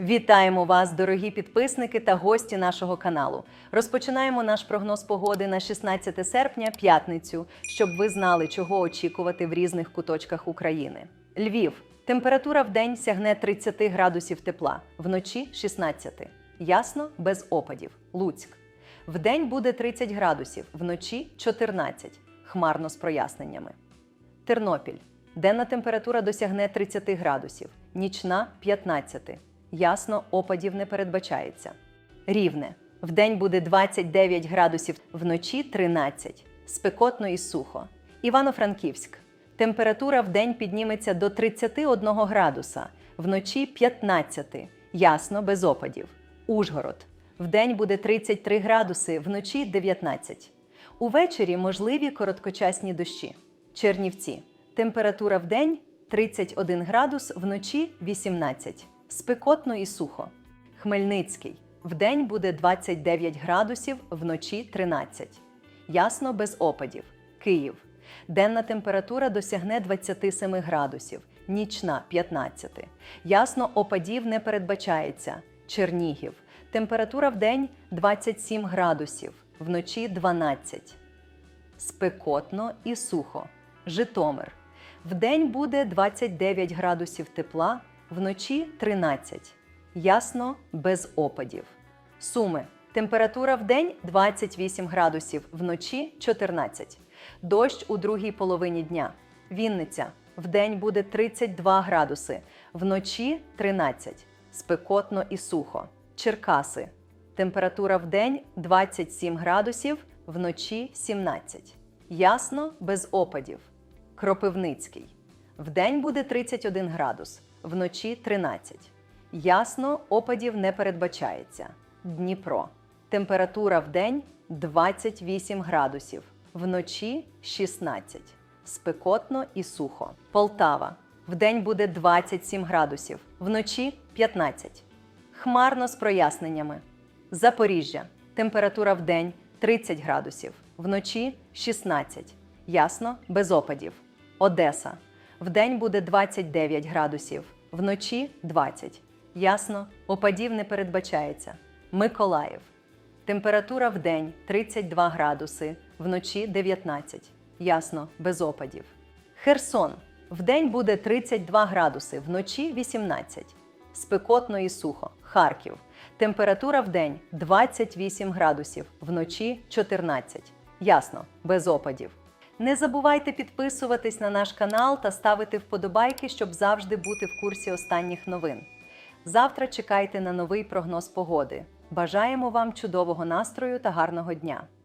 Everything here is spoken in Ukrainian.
Вітаємо вас, дорогі підписники та гості нашого каналу. Розпочинаємо наш прогноз погоди на 16 серпня, п'ятницю, щоб ви знали, чого очікувати в різних куточках України. Львів. Температура в день сягне 30 градусів тепла, вночі 16. Ясно, без опадів. Луцьк. Вдень буде 30 градусів, вночі 14. Хмарно з проясненнями. Тернопіль. Денна температура досягне 30 градусів, нічна 15. Ясно, опадів не передбачається. Рівне. Вдень буде 29 градусів, вночі 13. Спекотно і сухо. Івано-Франківськ. Температура вдень підніметься до 31 градуса, вночі 15. Ясно, без опадів. Ужгород. Вдень буде 33 градуси, вночі 19. Увечері можливі короткочасні дощі. Чернівці. Температура вдень 31 градус, вночі 18. Спекотно і сухо. Хмельницький. Вдень буде 29 градусів, вночі 13. Ясно без опадів. Київ. Денна температура досягне 27 градусів, нічна 15. Ясно, опадів не передбачається. Чернігів. Температура вдень 27 градусів, вночі 12. Спекотно і сухо. Житомир. Вдень буде 29 градусів тепла, вночі 13. Ясно, без опадів. Суми. Температура вдень 28 градусів, вночі 14. Дощ у другій половині дня. Вінниця. Вдень буде 32 градуси, вночі 13. Спекотно і сухо. Черкаси. Температура вдень 27 градусів, вночі 17. Ясно, без опадів. Кропивницький. Вдень буде 31 градус, вночі 13. Ясно, опадів не передбачається. Дніпро. Температура вдень 28 градусів, вночі 16. Спекотно і сухо. Полтава. Вдень буде 27 градусів, вночі 15. Хмарно з проясненнями. Запоріжжя. Температура вдень 30 градусів, вночі 16. Ясно, без опадів. Одеса. Вдень буде 29 градусів, вночі 20. Ясно, опадів не передбачається. Миколаїв. Температура вдень 32 градуси, вночі 19. Ясно, без опадів. Херсон. Вдень буде 32 градуси, вночі 18. Спекотно і сухо. Харків. Температура вдень 28 градусів, вночі 14. Ясно, без опадів. Не забувайте підписуватись на наш канал та ставити вподобайки, щоб завжди бути в курсі останніх новин. Завтра чекайте на новий прогноз погоди. Бажаємо вам чудового настрою та гарного дня!